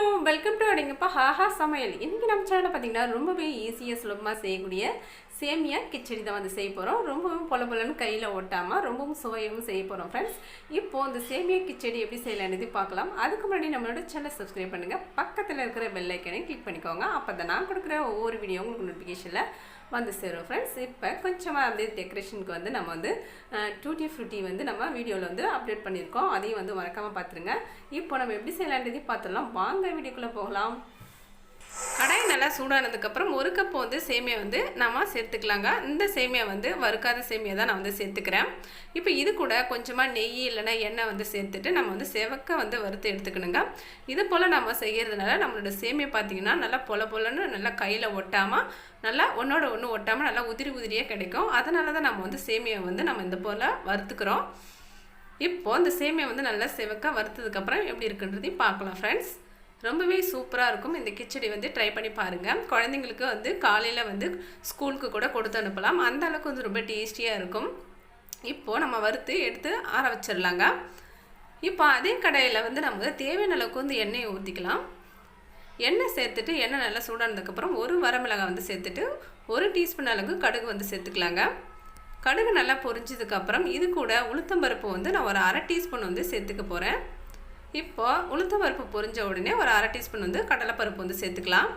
Welcome to அடிங்கப்பா ஹாஹா சமையல். இன்றைக்கி நம்ம சேனலில் பார்த்தீங்கன்னா ரொம்பவே ஈஸியாக சுலபமாக செய்யக்கூடிய சேமியா கிச்சடி தான் வந்து செய்ய போகிறோம் ரொம்பவும் பொல பொலன்னு கையில் ஒட்டாமல் ரொம்பவும் சுவையாகவும் செய்ய போகிறோம் ஃப்ரெண்ட்ஸ் இப்போது இந்த சேமியா கிச்சடி எப்படி செய்யலான்னு பார்க்கலாம் அதுக்கு முன்னாடி நம்மளோட சேனல் சப்ஸ்கிரைப் பண்ணுங்கள் பக்கத்தில் இருக்கிற பெல்லைக்கனையும் கிளிக் பண்ணிக்கோங்க. அப்போ தான் நான் கொடுக்குற ஒவ்வொரு வீடியோ உங்களுக்கு நோட்டிஃபிகேஷனில் வந்து சேரும் ஃப்ரெண்ட்ஸ் இப்போ கொஞ்சமாக அப்படியே டெக்கரேஷனுக்கு வந்து நம்ம வந்து டூட்டி ஃப்ரூட்டி வந்து நம்ம வீடியோவில் வந்து அப்டேட் பண்ணியிருக்கோம். அதையும் வந்து மறக்காமல் பார்த்துருங்க. இப்போ நம்ம எப்படி செய்யலான்றதையும் பார்த்துடலாம் வாங்க வீடியோக்குள்ளே போகலாம். கடாய் நல்லா சூடானதுக்கப்புறம் ஒரு கப் வந்து சேமியா வந்து நம்ம சேர்த்துக்கலாங்க. இந்த சேமியா வந்து வறுக்காத சேமியா தான் நான் வந்து சேர்த்துக்கிறேன். இப்போ இது கூட கொஞ்சமாக நெய் இல்லைன்னா எண்ணெய் வந்து சேர்த்துட்டு நம்ம வந்து செவக்க வந்து வறுத்து எடுத்துக்கணுங்க. இது போல் நம்ம செய்கிறதுனால நம்மளோட சேமியா பார்த்தீங்கன்னா நல்லா பொல பொலன்னு நல்லா கையில் ஒட்டாமல் நல்லா ஒன்றோட ஒன்று ஒட்டாமல் நல்லா உதிரி உதிரியாக கிடைக்கும். அதனால தான் நம்ம வந்து சேமியா வந்து நம்ம இந்த போல் வறுத்துக்கிறோம். இப்போது இந்த சேமியா வந்து நல்லா செவக்க வறுத்ததுக்கப்புறம் எப்படி இருக்குன்றதையும் பார்க்கலாம் ஃப்ரெண்ட்ஸ் ரொம்பவே சூப்பராக இருக்கும். இந்த கிச்சடி வந்து ட்ரை பண்ணி பாருங்கள் குழந்தைங்களுக்கு வந்து காலையில் வந்து ஸ்கூலுக்கு கூட கொடுத்து அனுப்பலாம். அந்த அளவுக்கு வந்து ரொம்ப டேஸ்டியாக இருக்கும். இப்போது நம்ம வறுத்து எடுத்து ஆற வச்சிடலாங்க இப்போ அதே கடையில் வந்து நமக்கு தேவையான அளவுக்கு வந்து எண்ணெயை ஊற்றிக்கலாம் எண்ணெய் சேர்த்துட்டு எண்ணெய் நல்லா சூடானதுக்கப்புறம் ஒரு வரமிளகாய் வந்து சேர்த்துட்டு ஒரு டீஸ்பூன் அளவுக்கு கடுகு வந்து சேர்த்துக்கலாங்க. கடுகு நல்லா பொரிஞ்சதுக்கப்புறம் இது கூட உளுத்தம்பருப்பு வந்து நான் ஒரு அரை டீஸ்பூன் வந்து சேர்த்துக்க போகிறேன் இப்போது உளுந்த பருப்பு பொரிஞ்ச உடனே ஒரு அரை டீஸ்பூன் வந்து கடலைப்பருப்பு வந்து சேர்த்துக்கலாம்.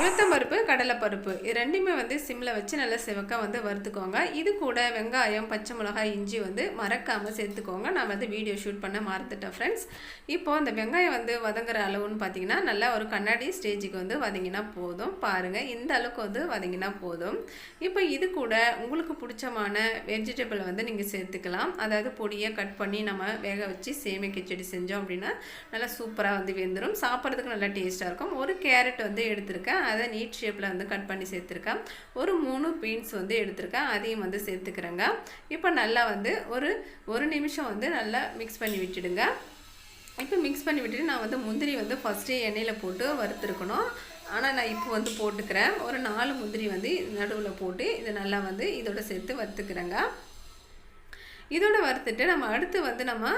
உளுத்தம் பருப்பு கடலைப்பருப்பு இது ரெண்டுமே வந்து சிம்மில் வச்சு நல்லா சிவக்க வந்து வறுத்துக்கோங்க. இது கூட வெங்காயம் பச்சை மிளகாய் இஞ்சி வந்து மறக்காமல் சேர்த்துக்கோங்க. நான் வந்து வீடியோ ஷூட் பண்ண மறந்துட்டேன் ஃப்ரெண்ட்ஸ் இப்போது அந்த வெங்காயம் வந்து வதங்குற அளவுன்னு பார்த்தீங்கன்னா நல்லா ஒரு கண்ணாடி ஸ்டேஜுக்கு வந்து வதங்கினா போதும். பாருங்கள் இந்த அளவுக்கு வந்து வதங்கினா போதும். இப்போ இது கூட உங்களுக்கு பிடிச்சமான வெஜிடபிள் வந்து நீங்கள் சேர்த்துக்கலாம். அதாவது பொடியை கட் பண்ணி நம்ம வேக வச்சு சேமியா கிச்சடி செஞ்சோம் அப்படின்னா நல்லா சூப்பராக வந்து வெந்துடும் சாப்பிட்றதுக்கு நல்லா டேஸ்ட்டாக இருக்கும். ஒரு கேரட் வந்து எடுத்திருக்கேன். அதை நீட் ஷேப்பில் வந்து கட் பண்ணி சேர்த்துருக்கேன். ஒரு மூணு பீன்ஸ் வந்து எடுத்திருக்கேன். அதையும் வந்து சேர்த்துக்கிறேங்க. இப்போ நல்லா வந்து ஒரு ஒரு நிமிஷம் வந்து நல்லா மிக்ஸ் பண்ணி விட்டுடுங்க. இப்போ மிக்ஸ் பண்ணி விட்டுட்டு நான் வந்து முந்திரி வந்து ஃபஸ்ட்டே எண்ணெயில் போட்டு வறுத்துருக்கணும். ஆனால் நான் இப்போ வந்து போட்டுக்கிறேன். ஒரு நாலு முந்திரி வந்து நடுவில் போட்டு இதை நல்லா வந்து இதோட சேர்த்து வறுத்துக்கிறேங்க. இதோட வறுத்துட்டு நம்ம அடுத்து வந்து நம்ம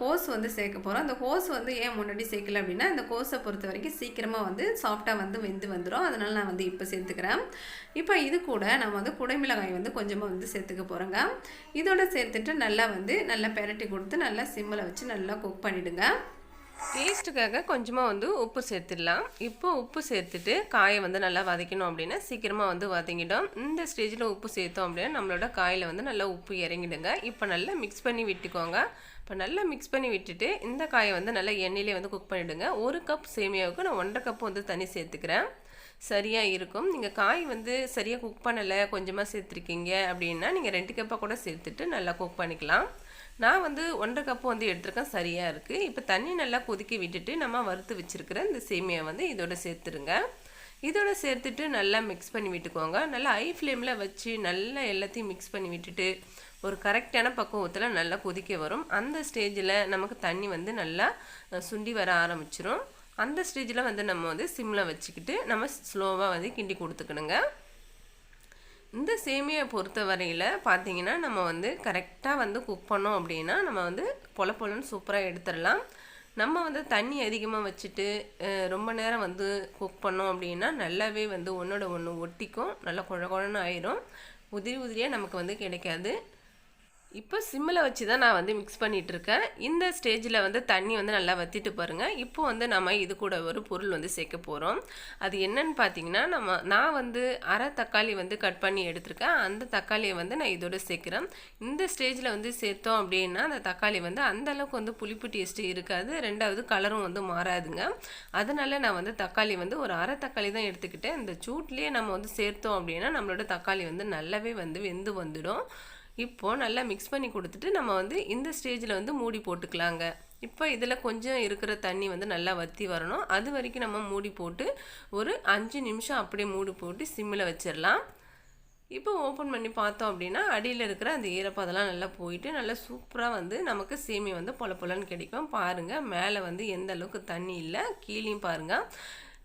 கோஸ் வந்து சேர்க்க போகிறோம் அந்த கோஸ் வந்து ஏன் முன்னாடி சேர்க்கல அப்படின்னா இந்த கோஸை பொறுத்த வரைக்கும் சீக்கிரமாக வந்து சாஃப்டாக வந்து வெந்து வந்துடும் அதனால் நான் வந்து இப்போ சேர்த்துக்கிறேன். இப்போ இது கூட நம்ம வந்து குடைமிளகாய் வந்து கொஞ்சமாக வந்து சேர்த்துக்க போகிறோங்க இதோட சேர்த்துட்டு நல்லா வந்து நல்லா பெரட்டி கொடுத்து நல்லா சிம்மில் வச்சு நல்லா குக் பண்ணிவிடுங்க டேஸ்ட்டுக்காக கொஞ்சமாக வந்து உப்பு சேர்த்துடலாம். இப்போ உப்பு சேர்த்துட்டு காயை வந்து நல்லா வதக்கணும் அப்படின்னா சீக்கிரமாக வந்து வதங்கிடும். இந்த ஸ்டேஜில் உப்பு சேர்த்தோம் அப்படின்னா நம்மளோட காயில் வந்து நல்லா உப்பு இறங்கிடுங்க. இப்போ நல்லா மிக்ஸ் பண்ணி விட்டுக்கோங்க. இப்போ நல்லா மிக்ஸ் பண்ணி விட்டுட்டு இந்த காயை வந்து நல்லா எண்ணெயிலே வந்து குக் பண்ணிவிடுங்க ஒரு கப் சேமியாவுக்கு நான் ஒன்றரை கப் வந்து தண்ணி சேர்த்துக்கிறேன். சரியாக இருக்கும். நீங்கள் காய் வந்து சரியாக குக் பண்ணலை கொஞ்சமாக சேர்த்துருக்கீங்க அப்படின்னா நீங்கள் ரெண்டு கப்பாக கூட சேர்த்துட்டு நல்லா குக் பண்ணிக்கலாம். நான் வந்து ஒன்றரை கப்பு வந்து எடுத்திருக்கேன். சரியாக இருக்குது இப்போ தண்ணி நல்லா கொதிக்க விட்டுட்டு நம்ம வறுத்து வச்சுருக்கிற இந்த சேமியை வந்து இதோட சேர்த்துருங்க. இதோட சேர்த்துட்டு நல்லா மிக்ஸ் பண்ணி விட்டுக்கோங்க. நல்லா ஹை ஃப்ளேமில் வச்சு நல்லா எல்லாத்தையும் மிக்ஸ் பண்ணி விட்டுட்டு ஒரு கரெக்டான பக்குவத்தில் நல்லா கொதிக்க வரும். அந்த ஸ்டேஜில் நமக்கு தண்ணி வந்து நல்லா சுண்டி வர ஆரம்பிச்சிரும். அந்த ஸ்டேஜில் வந்து நம்ம வந்து சிம்மில் வச்சுக்கிட்டு நம்ம ஸ்லோவாக வந்து கிண்டி கொடுத்துக்கணுங்க. இந்த சேமியை பொறுத்த வரையில் பார்த்தீங்கன்னா நம்ம வந்து கரெக்டாக வந்து குக் பண்ணோம் அப்படின்னா நம்ம வந்து பொல பொலன்னு சூப்பராக எடுத்துடலாம். நம்ம வந்து தண்ணி அதிகமாக வச்சுட்டு ரொம்ப நேரம் வந்து குக் பண்ணோம் அப்படின்னா நல்லாவே வந்து ஒன்றோட ஒன்று ஒட்டிக்கும். நல்லா குழ குழன்னு ஆயிரும். உதிரி உதிரியாக நமக்கு வந்து கிடைக்காது. இப்போ சிம்மில் வச்சு தான் நான் வந்து மிக்ஸ் பண்ணிகிட்டு இருக்கேன் இந்த ஸ்டேஜில் வந்து தண்ணி வந்து நல்லா வற்றிட்டு பாருங்கள் இப்போ வந்து நம்ம இது கூட ஒரு பொருள் வந்து சேர்க்க போகிறோம் அது என்னன்னு பார்த்தீங்கன்னா நம்ம நான் வந்து அரை தக்காளி வந்து கட் பண்ணி எடுத்திருக்கேன். அந்த தக்காளியை வந்து நான் இதோட சேர்க்குறேன். இந்த ஸ்டேஜில் வந்து சேர்த்தோம் அப்படின்னா அந்த தக்காளி வந்து அந்த அளவுக்கு வந்து புளிப்பு டேஸ்ட்டு இருக்காது. ரெண்டாவது கலரும் வந்து மாறாதுங்க. அதனால நான் வந்து தக்காளி வந்து ஒரு அரை தக்காளி தான் எடுத்துக்கிட்டேன். இந்த சூட்லேயே நம்ம வந்து சேர்த்தோம் அப்படின்னா நம்மளோட தக்காளி வந்து நல்லாவே வந்து வெந்து வந்துடும். இப்போது நல்லா மிக்ஸ் பண்ணி கொடுத்துட்டு நம்ம வந்து இந்த ஸ்டேஜில் வந்து மூடி போட்டுக்கலாங்க. இப்போ இதில் கொஞ்சம் இருக்கிற தண்ணி வந்து நல்லா வற்றி வரணும். அது வரைக்கும் நம்ம மூடி போட்டு ஒரு அஞ்சு நிமிஷம் அப்படியே மூடி போட்டு சிம்மில் வச்சிடலாம் இப்போ ஓப்பன் பண்ணி பார்த்தோம் அப்படின்னா அடியில் இருக்கிற அந்த ஈரப்பதெல்லாம் நல்லா போயிட்டு நல்லா சூப்பராக வந்து நமக்கு சேமி வந்து பொல பொலன்னு கிடைக்கும். பாருங்கள் மேலே வந்து எந்த அளவுக்கு தண்ணி இல்லை. கீழேயும் பாருங்கள்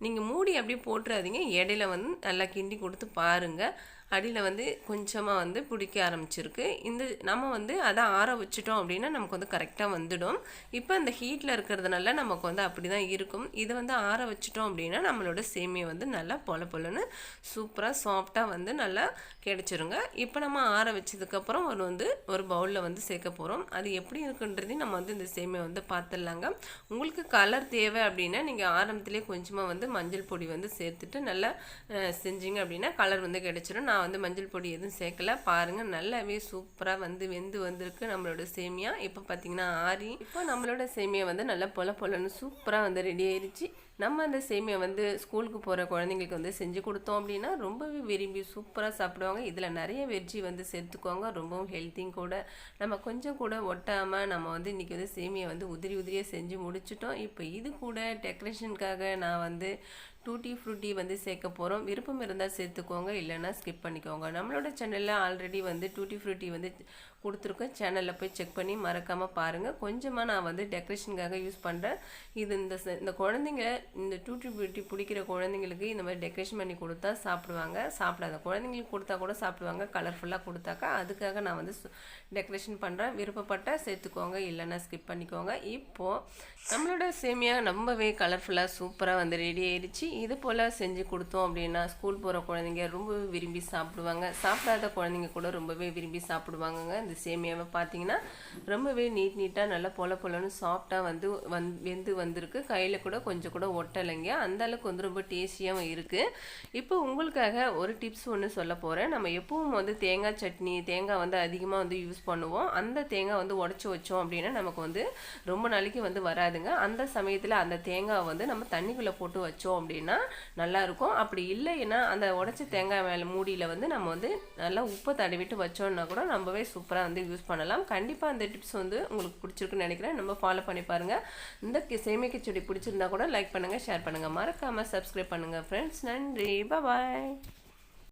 நீங்கள் மூடி அப்படியே போட்டுறாதீங்க. இடையில வந்து நல்லா கிண்டி கொடுத்து பாருங்கள் அடியில் வந்து கொஞ்சமாக வந்து பிடிக்க ஆரம்பிச்சிருக்கு. இந்த நம்ம வந்து அதை ஆற வச்சுட்டோம் அப்படின்னா நமக்கு வந்து கரெக்டாக வந்துடும். இப்போ அந்த ஹீட்டில் இருக்கிறதுனால நமக்கு வந்து அப்படி தான் இருக்கும். இதை வந்து ஆற வச்சுட்டோம் அப்படின்னா நம்மளோட சேமியை வந்து நல்லா பொல பொலன்னு சூப்பராக சாஃப்டாக வந்து நல்லா கிடைச்சிருங்க. இப்போ நம்ம ஆற வச்சதுக்கப்புறம் ஒரு வந்து ஒரு பவுலில் வந்து சேர்க்க போகிறோம் அது எப்படி இருக்குன்றதையும் நம்ம வந்து இந்த சேமியை வந்து பார்த்துடலாங்க உங்களுக்கு கலர் தேவை அப்படின்னா நீங்கள் ஆரம்பத்துலேயே கொஞ்சமாக வந்து மஞ்சள் பொடி வந்து சேர்த்துட்டு நல்லா செஞ்சீங்க அப்படின்னா கலர் வந்து கிடச்சிடும் நான் நான் வந்து மஞ்சள் பொடி எதுவும் சேர்க்கல. பாருங்கள் நல்லாவே சூப்பராக வந்து வெந்து வந்திருக்கு நம்மளோட சேமியா. இப்போ பார்த்தீங்கன்னா ஆறி இப்போ நம்மளோட சேமியா வந்து நல்லா பொல பொலன்னு சூப்பராக வந்து ரெடி ஆயிடுச்சு நம்ம அந்த சேமியா வந்து ஸ்கூலுக்கு போகிற குழந்தைங்களுக்கு வந்து செஞ்சு கொடுத்தோம் அப்படின்னா ரொம்பவே விரும்பி சூப்பராக சாப்பிடுவாங்க. இதில் நிறைய வெஜ்ஜி வந்து சேர்த்துக்குவாங்க ரொம்பவும் ஹெல்த்தியும் கூட. நம்ம கொஞ்சம் கூட ஒட்டாமல் நம்ம வந்து இன்றைக்கி வந்து சேமியா வந்து உதிரி உதிரியாக செஞ்சு முடிச்சிட்டோம். இப்போ இது கூட டெக்கரேஷனுக்காக நான் வந்து டூட்டி ஃப்ரூட்டி வந்து சேர்க்க போகிறோம் விருப்பம் இருந்தால் சேர்த்துக்கோங்க இல்லைனா ஸ்கிப் பண்ணிக்கோங்க. நம்மளோட சேனலில் ஆல்ரெடி வந்து டூட்டி ஃப்ரூட்டி வந்து கொடுத்துருக்கோம். சேனலில் போய் செக் பண்ணி மறக்காமல் பாருங்கள் கொஞ்சமாக நான் வந்து டெக்கரேஷனுக்காக யூஸ் பண்ணுறேன் இது இந்த இந்த குழந்தைங்க இந்த டூட்டி ஃப்ரூட்டி பிடிக்கிற குழந்தைங்களுக்கு இந்த மாதிரி டெக்கரேஷன் பண்ணி கொடுத்தா சாப்பிடுவாங்க. சாப்பிடாத குழந்தைங்களுக்கு கொடுத்தா கூட சாப்பிடுவாங்க. கலர்ஃபுல்லாக கொடுத்தாக்கா அதுக்காக நான் வந்து டெக்கரேஷன் பண்ணுறேன் விருப்பப்பட்டால் சேர்த்துக்கோங்க இல்லைனா ஸ்கிப் பண்ணிக்கோங்க. இப்போது நம்மளோட சேமியா ரொம்பவே கலர்ஃபுல்லாக சூப்பராக வந்து ரெடி ஆயிடுச்சு. இது போல் செஞ்சு கொடுத்தோம் அப்படின்னா ஸ்கூல் போகிற குழந்தைங்க ரொம்பவே விரும்பி சாப்பிடுவாங்க. சாப்பிடாத குழந்தைங்க கூட ரொம்பவே விரும்பி சாப்பிடுவாங்கங்க. இந்த சேமியாவை பார்த்தீங்கன்னா ரொம்பவே நீட் நீட்டாக நல்லா பொல பொலன்னு சாஃப்டாக வந்து வந் வெந்து வந்திருக்கு. கையில் கூட கொஞ்சம் கூட ஒட்டலைங்க. அந்த அளவுக்கு வந்து ரொம்ப டேஸ்டியாகவும் இருக்குது இப்போ உங்களுக்காக ஒரு டிப்ஸ் ஒன்று சொல்ல போகிறேன் நம்ம எப்பவும் வந்து தேங்காய் சட்னி தேங்காய் வந்து அதிகமாக வந்து யூஸ் பண்ணுவோம். அந்த தேங்காய் வந்து உடச்சி வச்சோம் அப்படின்னா நமக்கு வந்து ரொம்ப நாளைக்கு வந்து வராதுங்க. அந்த சமயத்தில் அந்த தேங்காய் வந்து நம்ம தண்ணிக்குள்ளே போட்டு வச்சோம் அப்படின்னு அப்படின்னா நல்லாயிருக்கும். அப்படி இல்லைன்னா அந்த உடச்ச தேங்காய் மேலே மூடியில் வந்து நம்ம வந்து நல்லா உப்பை தடவிட்டு வச்சோம்னா கூட ரொம்பவே சூப்பராக வந்து யூஸ் பண்ணலாம். கண்டிப்பாக அந்த டிப்ஸ் வந்து உங்களுக்கு பிடிச்சிருக்குன்னு நினைக்கிறேன். நம்ம ஃபாலோ பண்ணி பாருங்கள் இந்த கி- செடி பிடிச்சிருந்தா கூட லைக் பண்ணுங்கள் ஷேர் பண்ணுங்கள் மறக்காமல் சப்ஸ்கிரைப் பண்ணுங்கள் ஃப்ரெண்ட்ஸ் நன்றி. பாய்